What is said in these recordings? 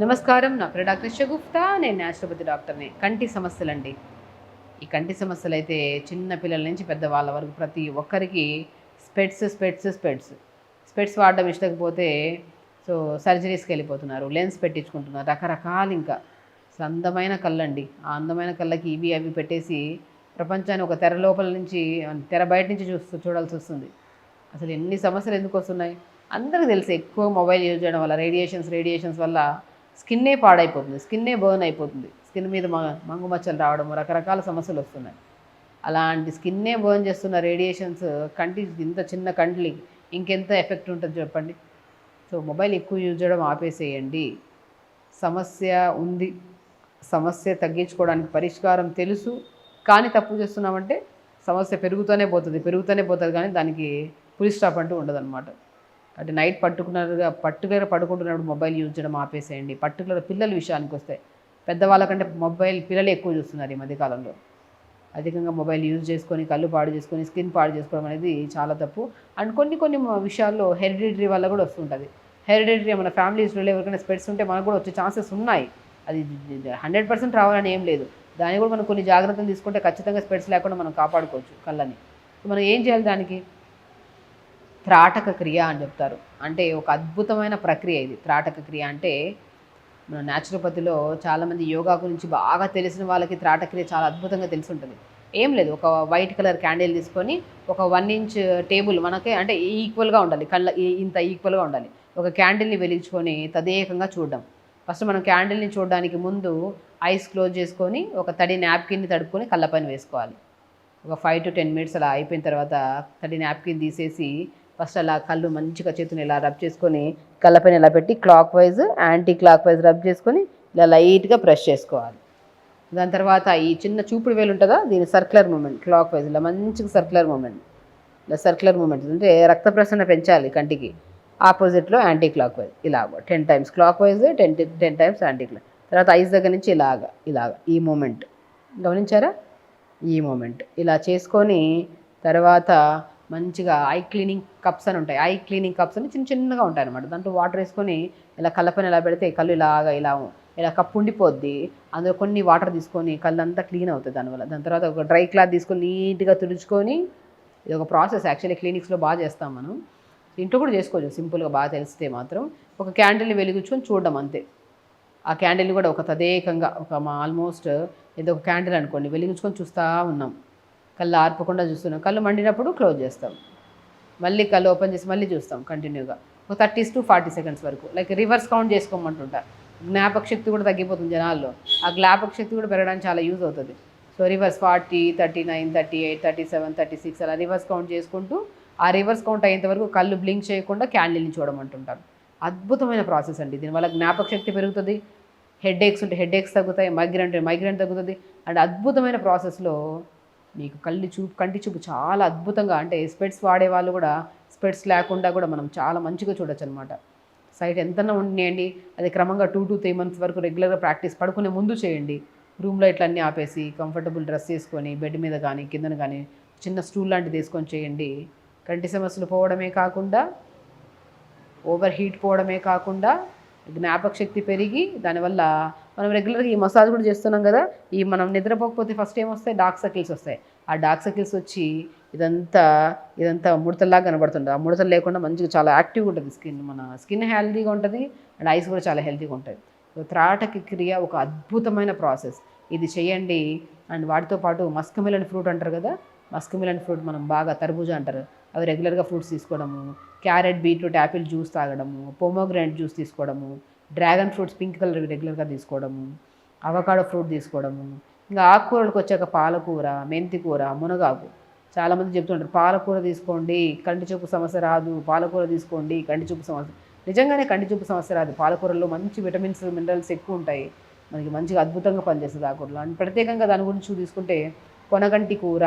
నమస్కారం. నా పేరు డాక్టర్ షగుప్తా నేను న్యాచురోపతి డాక్టర్ని. కంటి సమస్యలండి. ఈ కంటి సమస్యలు అయితే చిన్న పిల్లల నుంచి పెద్దవాళ్ళ వరకు ప్రతి ఒక్కరికి స్పెట్స్ స్పెట్స్ స్పెట్స్ స్పెట్స్ వాడడం ఇష్టకపోతే సో సర్జరీస్కి వెళ్ళిపోతున్నారు. లెన్స్ పెట్టించుకుంటున్నారు. రకరకాలు ఇంకా. అసలు అందమైన కళ్ళండి. ఆ అందమైన కళ్ళకి ఇవి అవి పెట్టేసి ప్రపంచాన్ని ఒక తెర లోపల నుంచి తెర బయట నుంచి చూస్తూ చూడాల్సి వస్తుంది. అసలు ఎన్ని సమస్యలు ఎందుకు వస్తున్నాయి? అందరికీ తెలుసు ఎక్కువ మొబైల్ యూజ్ చేయడం వల్ల రేడియేషన్స్ రేడియేషన్స్ వల్ల స్కిన్నే పాడైపోతుంది స్కిన్నే బర్న్ అయిపోతుంది. స్కిన్ మీద మ మంగు మచ్చలు రావడం రకరకాల సమస్యలు వస్తున్నాయి. అలాంటి స్కిన్నే బర్న్ చేస్తున్న రేడియేషన్స్ కంటి ఇంత చిన్న కంటికి ఇంకెంత ఎఫెక్ట్ ఉంటుంది చెప్పండి? సో మొబైల్ ఎక్కువ యూజ్ చేయడం ఆపేసేయండి. సమస్య ఉంది. సమస్య తగ్గించుకోవడానికి పరిష్కారం తెలుసు. కానీ తప్పు చేస్తున్నామంటే సమస్య పెరుగుతూనే పోతుంది పెరుగుతూనే పోతుంది కానీ దానికి పులి స్టాప్ అంటూ ఉండదన్నమాట. అంటే నైట్ పట్టుకున్నారుగా పర్టికులర్ పడుకుంటున్నప్పుడు మొబైల్ యూజ్ చేయడం ఆపేసేయండి. పర్టికులర్ పిల్లల విషయానికి వస్తే పెద్దవాళ్ళకంటే మొబైల్ పిల్లలు ఎక్కువ చూస్తున్నారు ఈ మధ్యకాలంలో అధికంగా మొబైల్ యూజ్ చేసుకొని కళ్ళు పాడు చేసుకొని స్కిన్ పాడు చేసుకోవడం అనేది చాలా తప్పు. అండ్ కొన్ని కొన్ని విషయాల్లో హెరిడిటరీ వల్ల కూడా వస్తుంటుంది హెరిడిటరీ మన ఫ్యామిలీస్లో ఎవరికైనా స్పెట్స్ ఉంటే మనకు కూడా వచ్చే ఛాన్సెస్ ఉన్నాయి. అది హండ్రెడ్ పర్సెంట్ రావాలని ఏం లేదు. దాన్ని కూడా మనం కొన్ని జాగ్రత్తలు తీసుకుంటే ఖచ్చితంగా స్పెట్స్ లేకుండా మనం కాపాడుకోవచ్చు కళ్ళని. మనం ఏం చేయాలి దానికి? త్రాటక క్రియ అని చెప్తారు. అంటే ఒక అద్భుతమైన ప్రక్రియ ఇది. త్రాటక క్రియ అంటే మన న్యాచురోపతిలో చాలామంది యోగా గురించి బాగా తెలిసిన వాళ్ళకి త్రాటక్రియ చాలా అద్భుతంగా తెలిసి ఉంటుంది ఏం లేదు. ఒక వైట్ కలర్ క్యాండిల్ తీసుకొని ఒక వన్ ఇంచ్ టేబుల్ మనకి అంటే ఈక్వల్గా ఉండాలి. కళ్ళ ఇంత ఈక్వల్గా ఉండాలి. ఒక క్యాండిల్ని వెలిగించుకొని తదేకంగా చూడడం. ఫస్ట్ మనం క్యాండిల్ని చూడడానికి ముందు ఐస్ క్లోజ్ చేసుకొని ఒక తడి నాప్కిన్ని తడుపుకొని కళ్ళపైన వేసుకోవాలి. ఒక ఫైవ్ టు టెన్ మినిట్స్ అలా అయిపోయిన తర్వాత తడి నాప్కిన్ తీసేసి ఫస్ట్ అలా కళ్ళు మంచిగా చేతుని ఇలా రబ్ చేసుకొని కళ్ళపైన ఇలా పెట్టి clockwise anti clockwise rub చేసుకొని ఇలా లైట్గా ప్రెస్ చేసుకోవాలి. దాని తర్వాత ఈ చిన్న చూపుడు వేలు ఉంటుందా? దీని సర్క్యులర్ మూమెంట్ క్లాక్ వైజ్ ఇలా మంచిగా సర్క్యులర్ మూమెంట్. ఇలా సర్క్యులర్ మూమెంట్ అంటే రక్త ప్రసరణ పెంచాలి కంటికి. ఆపోజిట్లో యాంటీ క్లాక్ వైజ్ ఇలాగ ten times clockwise ten ten times anti clock. తర్వాత ఐస్ దగ్గర నుంచి ఇలాగ ఇలాగ ఈ మూమెంట్. గమనించారా? ఈ మూమెంట్. ఇలా చేసుకొని తర్వాత మంచిగా ఐ క్లీనింగ్ కప్స్ అని ఉంటాయి. ఐ క్లీనింగ్ కప్స్ అని చిన్న చిన్నగా ఉంటాయి అనమాట దాంట్లో వాటర్ వేసుకొని ఇలా కళ్ళపైన ఇలా పెడితే కళ్ళు ఇలాగా ఇలా ఇలా కప్పు ఉండిపోద్ది. అందులో కొన్ని వాటర్ తీసుకొని కళ్ళు అంతా క్లీన్ అవుతుంది దానివల్ల దాని తర్వాత ఒక డ్రై క్లాత్ తీసుకొని నీట్గా తుడుచుకొని ఇది ఒక ప్రాసెస్ యాక్చువల్లీ క్లినిక్స్లో బాగా చేస్తాం మనం. ఇంట్లో కూడా చేసుకోవచ్చు. సింపుల్గా బాగా తెలిస్తే మాత్రం ఒక క్యాండిల్ని వెలిగించుకొని చూడడం అంతే. ఆ క్యాండిల్ని కూడా ఒక తదేకంగా ఒక ఆల్మోస్ట్ ఏదో ఒక క్యాండిల్ అనుకోండి. వెలిగించుకొని చూస్తూ ఉన్నాం. కళ్ళు ఆర్పకుండా చూస్తున్నాం. కళ్ళు మండినప్పుడు క్లోజ్ చేస్తాం. మళ్ళీ కళ్ళు ఓపెన్ చేసి మళ్ళీ చూస్తాం కంటిన్యూగా. ఒక థర్టీస్ టు ఫార్టీ సెకండ్స్ వరకు. లైక్ రివర్స్ కౌంట్ చేసుకోమంటుంటారు జ్ఞాపక శక్తి కూడా తగ్గిపోతుంది జనాల్లో. ఆ జ్ఞాపక శక్తి కూడా పెరగడానికి చాలా యూజ్ అవుతుంది. So reverse forty thirty nine thirty eight thirty seven thirty six అలా రివర్స్ కౌంట్ చేసుకుంటూ ఆ రివర్స్ కౌంట్ అయ్యేంత వరకు కళ్ళు బ్లింక్ చేయకుండా క్యాండిల్ని చూడమంటుంటారు అద్భుతమైన ప్రాసెస్ అండి. దీనివల్ల జ్ఞాపక శక్తి పెరుగుతుంది. హెడ్ ఏక్స్ ఉంటే హెడ్ ఏక్స్ తగ్గుతాయి. మైగ్రేన్ ఉంటే మైగ్రేన్ తగ్గుతుంది. అండ్ అద్భుతమైన ప్రాసెస్లో మీకు కళ్ళు చూపు కంటి చూపు చాలా అద్భుతంగా అంటే స్పెట్స్ వాడే వాళ్ళు కూడా స్పెట్స్ లేకుండా కూడా మనం చాలా మంచిగా చూడొచ్చు అనమాట సైట్ ఎంతన్నా ఉండేయండి అది క్రమంగా టూ టు త్రీ మంత్స్ వరకు రెగ్యులర్గా ప్రాక్టీస్ పడుకునే ముందు చేయండి. రూమ్లో ఇట్లా అన్నీ ఆపేసి కంఫర్టబుల్ డ్రెస్ వేసుకొని బెడ్ మీద కానీ కిందన కానీ చిన్న స్టూల్ లాంటిది వేసుకొని చేయండి. కంటి సమస్యలు పోవడమే కాకుండా ఓవర్ హీట్ పోవడమే కాకుండా జ్ఞాపక శక్తి పెరిగి దానివల్ల మనం రెగ్యులర్గా ఈ మసాజ్ కూడా చేస్తున్నాం కదా ఈ మనం నిద్రపోకపోతే ఫస్ట్ ఏమొస్తాయి డార్క్ సర్కిల్స్ వస్తాయి. ఆ డార్క్ సర్కిల్స్ వచ్చి ఇదంతా ఇదంతా ముడతల్లాగా కనబడుతుంది ఆ ముడతలు లేకుండా మంచిగా చాలా యాక్టివ్గా ఉంటుంది స్కిన్ మన స్కిన్ హెల్తీగా ఉంటుంది అండ్ ఐస్ కూడా చాలా హెల్తీగా ఉంటుంది. త్రాటకి క్రియ ఒక అద్భుతమైన ప్రాసెస్ ఇది చేయండి. అండ్ వాటితో పాటు మస్కమిలన్ ఫ్రూట్ అంటారు కదా మస్కమిలన్ ఫ్రూట్ మనం బాగా తర్బూజా అంటారు. అవి రెగ్యులర్గా ఫ్రూట్స్ తీసుకోవడము క్యారెట్ బీట్రూట్ యాపిల్ జ్యూస్ తాగడము పోమోగ్రానైట్ జ్యూస్ తీసుకోవడము డ్రాగన్ ఫ్రూట్స్ పింక్ కలర్ రెగ్యులర్గా తీసుకోవడము అవకాడో ఫ్రూట్ తీసుకోవడము ఇంకా ఆకుకూరలకు వచ్చాక పాలకూర మెంతి కూర మునగాకు. చాలామంది చెప్తుంటారు పాలకూర తీసుకోండి కంటి చూపు సమస్య రాదు పాలకూర తీసుకోండి కంటి చూపు సమస్య నిజంగానే కంటి చూపు సమస్య రాదు. పాలకూరలో మంచి విటమిన్స్ మినరల్స్ ఎక్కువ ఉంటాయి. మనకి మంచిగా అద్భుతంగా పనిచేస్తుంది ఆకుకూరలో అండ్ ప్రత్యేకంగా దాని గురించి తీసుకుంటే కొనగంటి కూర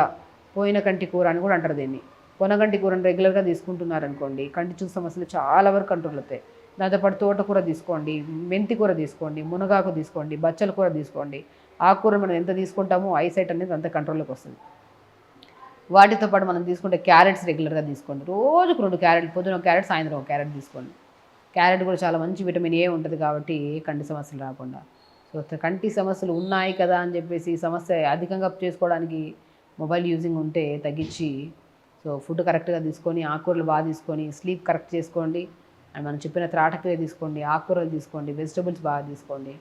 పోయిన కంటి కూర అని కూడా అంటారు దీన్ని. కొనగంటి కూరను రెగ్యులర్గా తీసుకుంటున్నారనుకోండి కంటి చూపు సమస్యలు చాలా వరకు కంట్రోల్ అవుతాయి. దాంతోపాటు తోటకూర తీసుకోండి మెంతి కూర తీసుకోండి మునగాకు తీసుకోండి బచ్చల కూర తీసుకోండి. ఆకుకూర మనం ఎంత తీసుకుంటామో ఐసైట్ అనేది అంత కంట్రోల్లోకి వస్తుంది. వాటితో పాటు మనం తీసుకుంటే క్యారెట్స్ రెగ్యులర్గా తీసుకోండి. రోజుకు రెండు క్యారెట్ పొద్దున ఒక క్యారెట్ సాయంత్రం ఒక క్యారెట్ తీసుకోండి. క్యారెట్ కూడా చాలా మంచి విటమిన్ ఏ ఉంటుంది కాబట్టి కంటి సమస్యలు రాకుండా. సో కంటి సమస్యలు ఉన్నాయి కదా అని చెప్పేసి సమస్య అధికంగా చేసుకోవడానికి మొబైల్ యూజింగ్ ఉంటే తగ్గించి సో ఫుడ్ కరెక్ట్గా తీసుకొని ఆకుకూరలు బాగా తీసుకొని స్లీప్ కరెక్ట్ చేసుకోండి. అండ్ మనం చెప్పిన త్రాటకలే తీసుకోండి ఆకుకూరలు తీసుకోండి వెజిటబుల్స్ బాగా తీసుకోండి.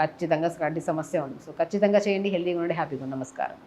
ఖచ్చితంగా కంటి సమస్య ఉంది సో ఖచ్చితంగా చేయండి హెల్తీగా ఉండండి హ్యాపీగా నమస్కారం.